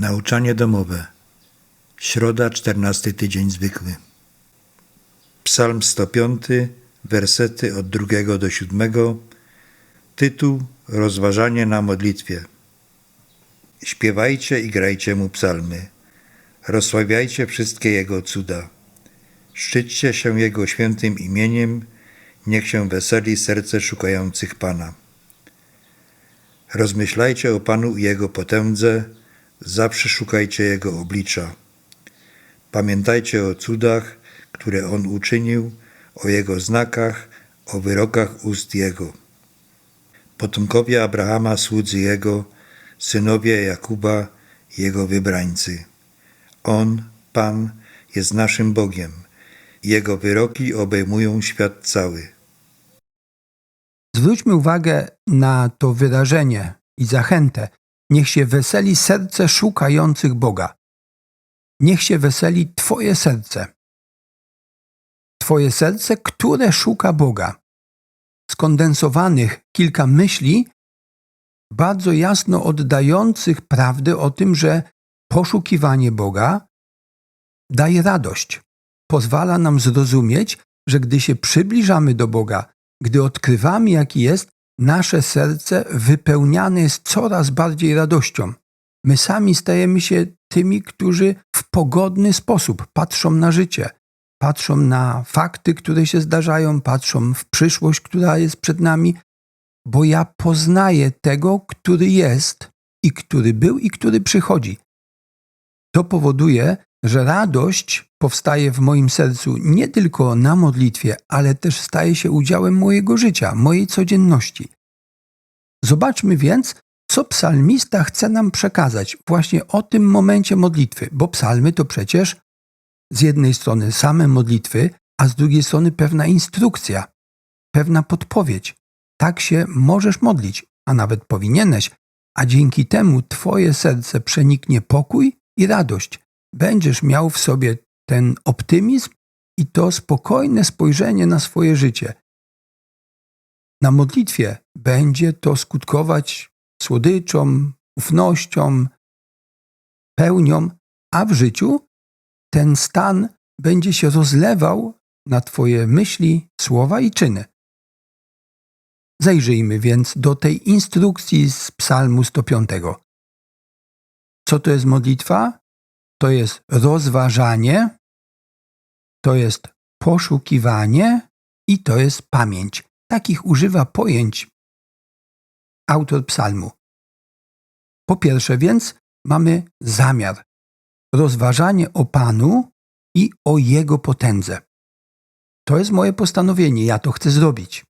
Nauczanie domowe. Środa, 14 tydzień zwykły. Psalm 105, wersety od drugiego do siódmego. Tytuł Rozważanie na modlitwie. Śpiewajcie i grajcie mu psalmy. Rozsławiajcie wszystkie jego cuda. Szczyćcie się jego świętym imieniem. Niech się weseli serce szukających Pana. Rozmyślajcie o Panu i Jego potędze, zawsze szukajcie Jego oblicza. Pamiętajcie o cudach, które On uczynił, o Jego znakach, o wyrokach ust Jego. Potomkowie Abrahama, słudzy Jego, synowie Jakuba, Jego wybrańcy. On, Pan, jest naszym Bogiem. Jego wyroki obejmują świat cały. Zwróćmy uwagę na to wyrażenie i zachętę. Niech się weseli serce szukających Boga. Niech się weseli Twoje serce. Twoje serce, które szuka Boga. Skondensowanych kilka myśli, bardzo jasno oddających prawdę o tym, że poszukiwanie Boga daje radość. Pozwala nam zrozumieć, że gdy się przybliżamy do Boga, gdy odkrywamy, jaki jest, nasze serce wypełniane jest coraz bardziej radością. My sami stajemy się tymi, którzy w pogodny sposób patrzą na życie, patrzą na fakty, które się zdarzają, patrzą w przyszłość, która jest przed nami, bo ja poznaję tego, który jest i który był i który przychodzi. To powoduje, że radość powstaje w moim sercu nie tylko na modlitwie, ale też staje się udziałem mojego życia, mojej codzienności. Zobaczmy więc, co psalmista chce nam przekazać właśnie o tym momencie modlitwy, bo psalmy to przecież z jednej strony same modlitwy, a z drugiej strony pewna instrukcja, pewna podpowiedź. Tak się możesz modlić, a nawet powinieneś, a dzięki temu Twoje serce przeniknie pokój i radość. Będziesz miał w sobie ten optymizm i to spokojne spojrzenie na swoje życie. Na modlitwie będzie to skutkować słodyczą, ufnością, pełnią, a w życiu ten stan będzie się rozlewał na Twoje myśli, słowa i czyny. Zajrzyjmy więc do tej instrukcji z Psalmu 105. Co to jest modlitwa? To jest rozważanie, to jest poszukiwanie i to jest pamięć. Takich używa pojęć autor psalmu. Po pierwsze więc mamy zamiar, rozważanie o Panu i o Jego potędze. To jest moje postanowienie, ja to chcę zrobić.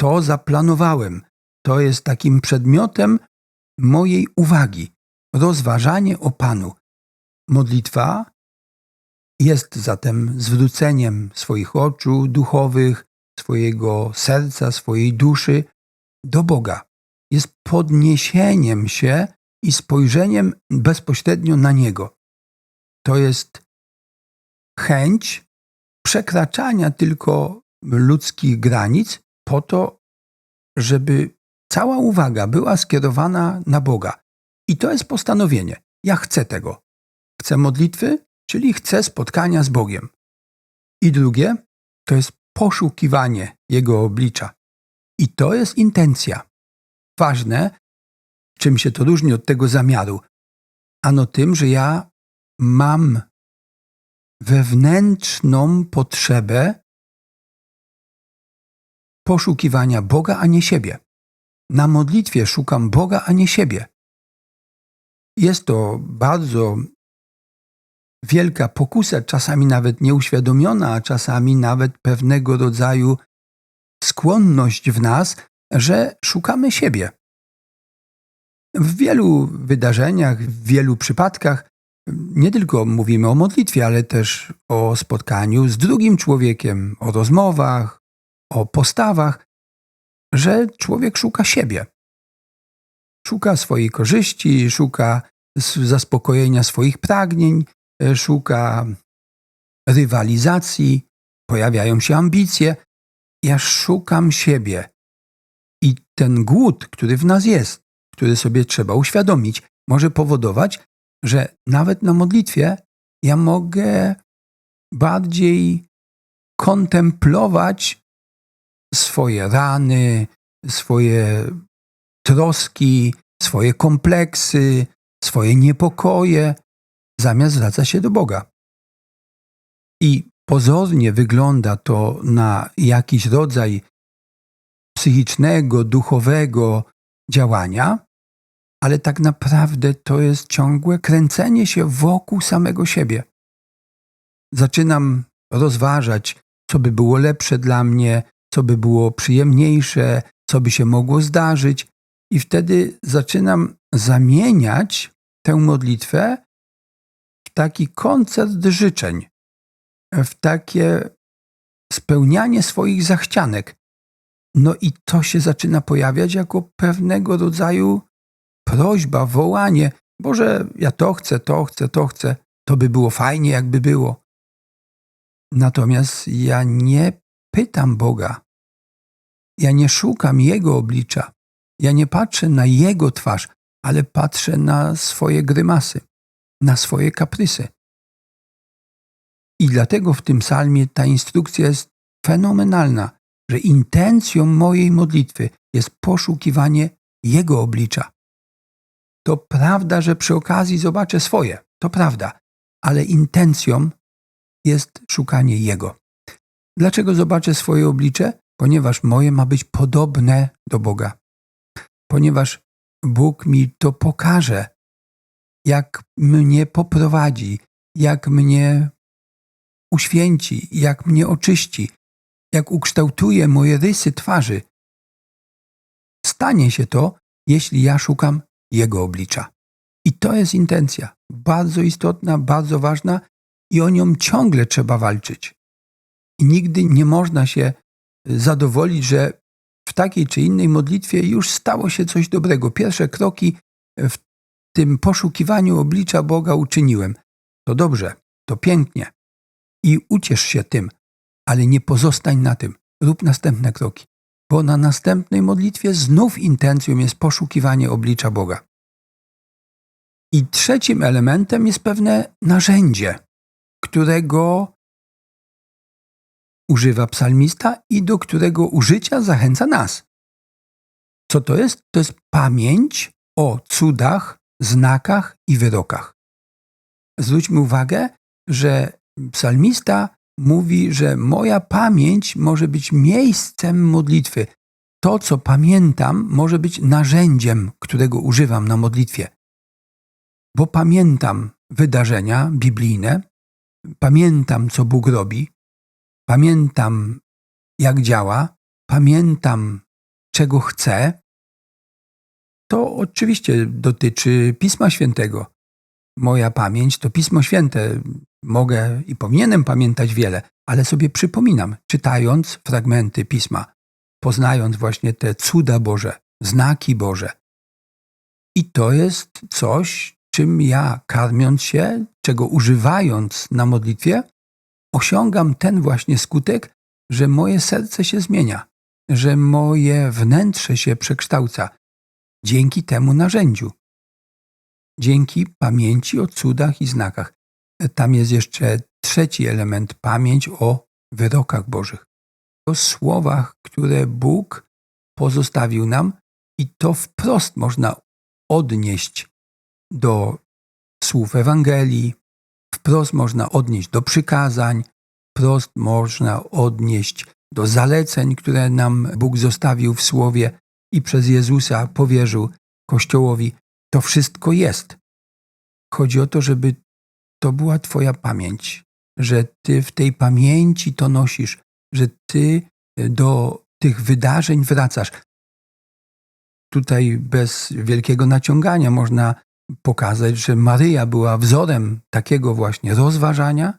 To zaplanowałem. To jest takim przedmiotem mojej uwagi. Rozważanie o Panu. Modlitwa jest zatem zwróceniem swoich oczu duchowych, swojego serca, swojej duszy do Boga. Jest podniesieniem się i spojrzeniem bezpośrednio na Niego. To jest chęć przekraczania tylko ludzkich granic po to, żeby cała uwaga była skierowana na Boga. I to jest postanowienie. Ja chcę tego. Chcę modlitwy, czyli chcę spotkania z Bogiem. I drugie to jest poszukiwanie Jego oblicza. I to jest intencja. Ważne, czym się to różni od tego zamiaru? Ano tym, że ja mam wewnętrzną potrzebę poszukiwania Boga, a nie siebie. Na modlitwie szukam Boga, a nie siebie. Jest to bardzo wielka pokusa, czasami nawet nieuświadomiona, a czasami nawet pewnego rodzaju skłonność w nas, że szukamy siebie. W wielu wydarzeniach, w wielu przypadkach nie tylko mówimy o modlitwie, ale też o spotkaniu z drugim człowiekiem, o rozmowach, o postawach, że człowiek szuka siebie. Szuka swojej korzyści, szuka zaspokojenia swoich pragnień, szuka rywalizacji, pojawiają się ambicje. Ja szukam siebie. I ten głód, który w nas jest, który sobie trzeba uświadomić, może powodować, że nawet na modlitwie ja mogę bardziej kontemplować swoje rany, swoje troski, swoje kompleksy, swoje niepokoje, zamiast zwracać się do Boga. I pozornie wygląda to na jakiś rodzaj psychicznego, duchowego działania, ale tak naprawdę to jest ciągłe kręcenie się wokół samego siebie. Zaczynam rozważać, co by było lepsze dla mnie, co by było przyjemniejsze, co by się mogło zdarzyć, i wtedy zaczynam zamieniać tę modlitwę taki koncert życzeń, w takie spełnianie swoich zachcianek. No i to się zaczyna pojawiać jako pewnego rodzaju prośba, wołanie. Boże, ja to chcę, to chcę, to chcę. To by było fajnie, jakby było. Natomiast ja nie pytam Boga. Ja nie szukam Jego oblicza. Ja nie patrzę na Jego twarz, ale patrzę na swoje grymasy, na swoje kaprysy. I dlatego w tym psalmie ta instrukcja jest fenomenalna, że intencją mojej modlitwy jest poszukiwanie Jego oblicza. To prawda, że przy okazji zobaczę swoje, to prawda, ale intencją jest szukanie Jego. Dlaczego zobaczę swoje oblicze? Ponieważ moje ma być podobne do Boga. Ponieważ Bóg mi to pokaże, jak mnie poprowadzi, jak mnie uświęci, jak mnie oczyści, jak ukształtuje moje rysy twarzy. Stanie się to, jeśli ja szukam Jego oblicza. I to jest intencja, bardzo istotna, bardzo ważna i o nią ciągle trzeba walczyć. I nigdy nie można się zadowolić, że w takiej czy innej modlitwie już stało się coś dobrego. Pierwsze kroki w tym poszukiwaniu oblicza Boga uczyniłem. To dobrze, to pięknie. I uciesz się tym, ale nie pozostań na tym. Rób następne kroki. Bo na następnej modlitwie znów intencją jest poszukiwanie oblicza Boga. I trzecim elementem jest pewne narzędzie, którego używa psalmista i do którego użycia zachęca nas. Co to jest? To jest pamięć o cudach, znakach i wyrokach. Zwróćmy uwagę, że psalmista mówi, że moja pamięć może być miejscem modlitwy. To, co pamiętam, może być narzędziem, którego używam na modlitwie. Bo pamiętam wydarzenia biblijne, pamiętam, co Bóg robi, pamiętam, jak działa, pamiętam, czego chcę. To oczywiście dotyczy Pisma Świętego. Moja pamięć to Pismo Święte. Mogę i powinienem pamiętać wiele, ale sobie przypominam, czytając fragmenty Pisma, poznając właśnie te cuda Boże, znaki Boże. I to jest coś, czym ja, karmiąc się, czego używając na modlitwie, osiągam ten właśnie skutek, że moje serce się zmienia, że moje wnętrze się przekształca dzięki temu narzędziu, dzięki pamięci o cudach i znakach. Tam jest jeszcze trzeci element pamięć o wyrokach Bożych, o słowach, które Bóg pozostawił nam, i to wprost można odnieść do słów Ewangelii, wprost można odnieść do przykazań, wprost można odnieść do zaleceń, które nam Bóg zostawił w Słowie i przez Jezusa powierzył Kościołowi. To wszystko jest. Chodzi o to, żeby to była Twoja pamięć, że Ty w tej pamięci to nosisz, że Ty do tych wydarzeń wracasz. Tutaj bez wielkiego naciągania można pokazać, że Maryja była wzorem takiego właśnie rozważania,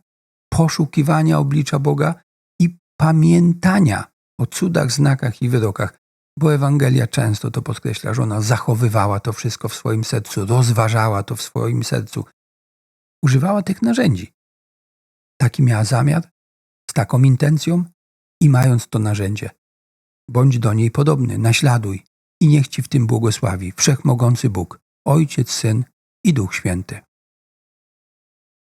poszukiwania oblicza Boga i pamiętania o cudach, znakach i wyrokach. Bo Ewangelia często to podkreśla, że ona zachowywała to wszystko w swoim sercu, rozważała to w swoim sercu, używała tych narzędzi. Taki miała zamiar, z taką intencją i mając to narzędzie. Bądź do niej podobny, naśladuj i niech ci w tym błogosławi Wszechmogący Bóg, Ojciec, Syn i Duch Święty.